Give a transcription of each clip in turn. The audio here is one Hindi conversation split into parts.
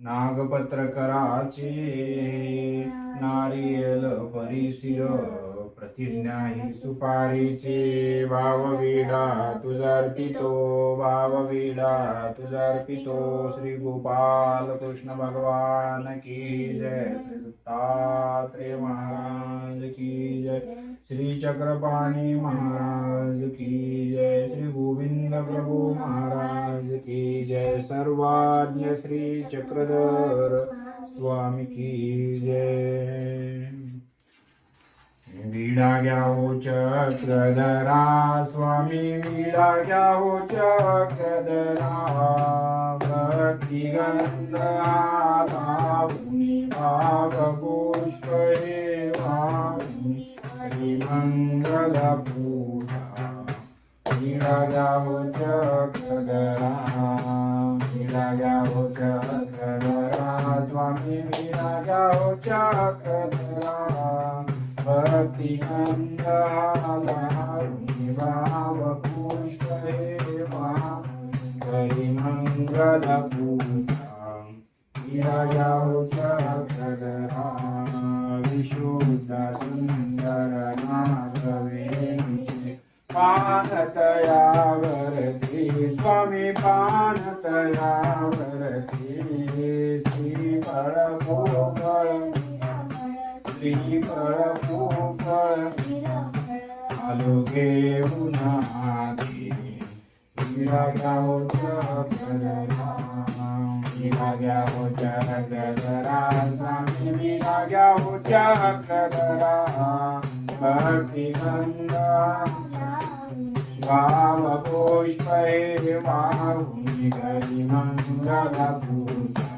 नागपत्रकराचे नारियल परिशिर प्रतिज्ञा ही सुपारीचे भाववीडा तुझर्पितो भाववीडा तुझर्पितो श्री गोपाल कृष्ण भगवान की जय। दत्तात्रेय महाराज की जय। श्री चक्रपाणी महाराज की जय। श्री गोविंद प्रभु महाराज की जय सर्वाज्ञ श्री चक्रधर स्वामी की जय। लीला घ्याओ स्वामी लीला घ्याओ चक्रधरा भक्तिगंध आला भाव पुष्प मंगल पूजा लीला घ्याओ चक्रधरा लीला घ्याओ चक्रधरा स्वामी लीला घ्याओ चक्र नागवेणीचे पानतयावरती स्वामी श्रीफळ गोफळ श्रीफळ गोफळ आलो भक्ती गंगा भाव पुष्प हे गोविंदा विराजा हो जगदरा विराजा हो जगदरा भक्ति गंगालावुनि भाव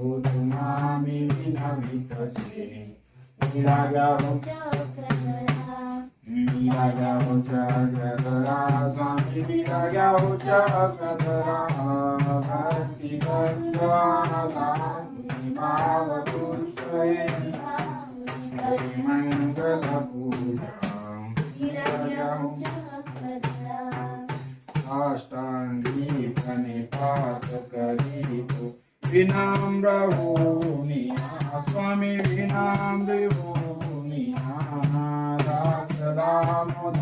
मी विनवित निराग्याच्या अग्रधरा स्वामी निराग्याच्या अग्रधरा भक्ती भक्त पावतू स्वयं।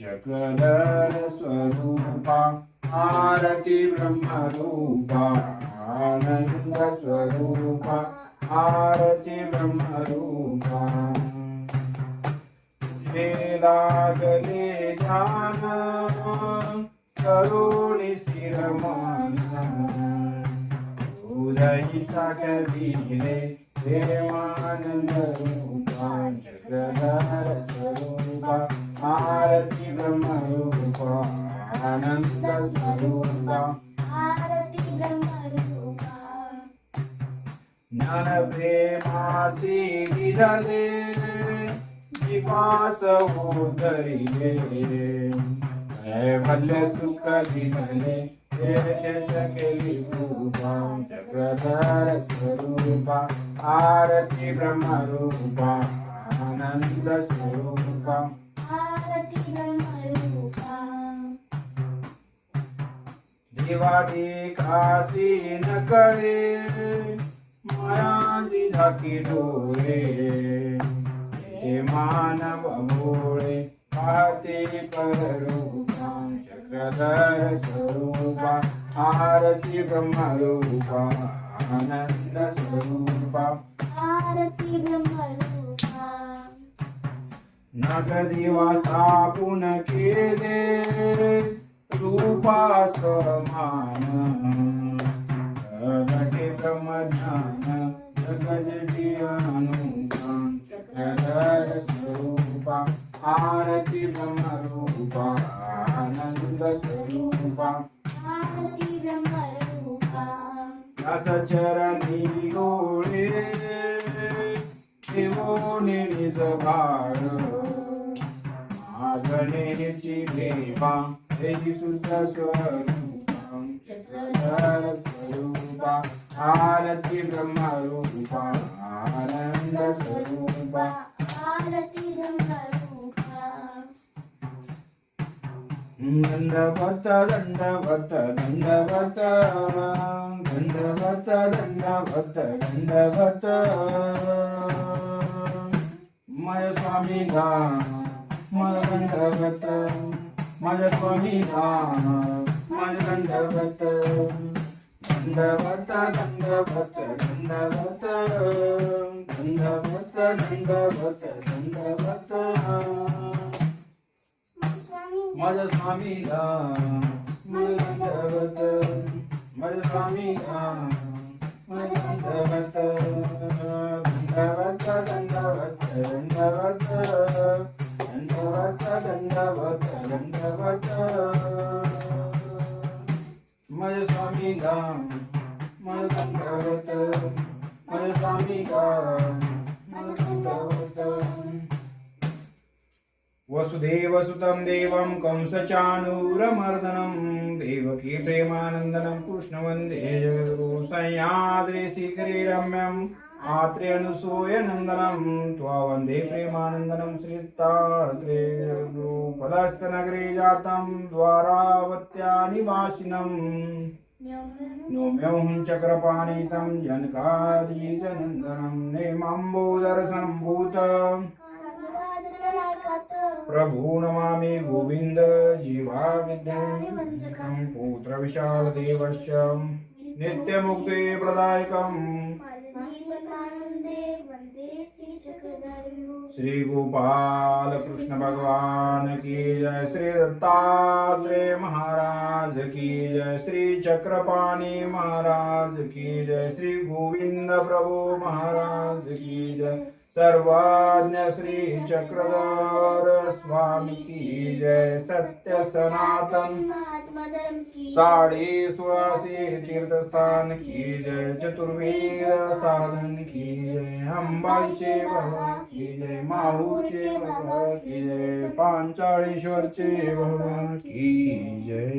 ശകലര സ്വരൂപ ആരതി ബ്രഹ്മരൂപ ആനന്ദ സ്വരൂപ ആരതി ബ്രഹ്മരൂപ. ലീലാകലി ധ്യാന കരുണി സ്ഥിരമാന ഉരയി സകലീലേ देवानंद रूपा चक्रधर स्वरूपा आरती ब्रह्मरूपा आनंद स्वरूपा ज्ञान प्रेमासी विधले विपास होतरिले कैवल्य सुख तेज केली रूपा चक्रधर स्वरूपा आरती ब्रह्मरूपा आनंद स्वरूपा. आरती ब्रह्मरूपा. देवादिकाशी न कळे मायाजी झाकी डोळे. हे मानव भोळे पाहते पररूपा. चक्रधर स्वरूपा आरती ब्रह्मरूपा आनंद स्वरूपा आरती ब्रह्मरूपा नगदिवा स्थापून केले रूपा समान जगते ब्रह्मज्ञान भाळ मागणेची देवा तेजी सुद्ध स्वरूपा चक्रधर स्वरूपा आरती ब्रह्मरूपा आनंद स्वरूपा. आरती ब्रह्मरूपा दंडवत दंडवत दंडवत दंडवत दंडवत दंडवत ಮಯಸ್ವಾಮಿ ಗಾನ ಮಲಗಂಧವತ ಮಯಸ್ವಾಮಿ ಗಾನ ಮಲಗಂಧವತ ಗಂಧವತ ಗಂಧವತ ಗಂಧವತ ಗಂಧವತ ಗಂಧವತ ಗಂಧವತ ಮಯಸ್ವಾಮಿ ಗಾನ ಮಲಗಂಧವತ ಮಯಸ್ವಾಮಿ ಗಾನ वसुदेवसुतं देवं कंसचाणूरमर्दनं देवकी प्रेमानन्दनं कृष्णवन्दे जगद्गुरु सह्याद्रि शिखरे रम्यम् आत्रेऽनुसूयनन्दनं त्वा वंदे प्रेमानन्दनं श्रीतात्रे पदस्थनगरे जातं द्वारावत्या निवासिनम् नौम्यहं चक्रपाणितं जनकादीशनन्दनं नेमाम्बोदर्शनं भूतम् प्रभु नमामि गोविन्द जीवा विद्यानिवञ्जकं पुत्रविशालदेवश्च। नित्यमुक्ते प्रदायकम्। श्रीगोपाल कृष्ण भगवान की जय। श्री दत्तात्रेय महाराज की जय। श्री चक्रपाणी महाराज की जय। श्री गोविंद प्रभु महाराज की जय। सर्वाज्ञ श्री चक्रधर स्वामी की जय सत्य सनातन साड़ी धर्म साडे तीर्थस्थान की जय चतुर्वेद साधन की जय अंबाईचे भगवान की जय माहूचे भगवान की जय पांचाळेश्वरचे भगवान की जय।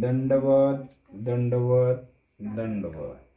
दंडवत दंडवत दंडवत।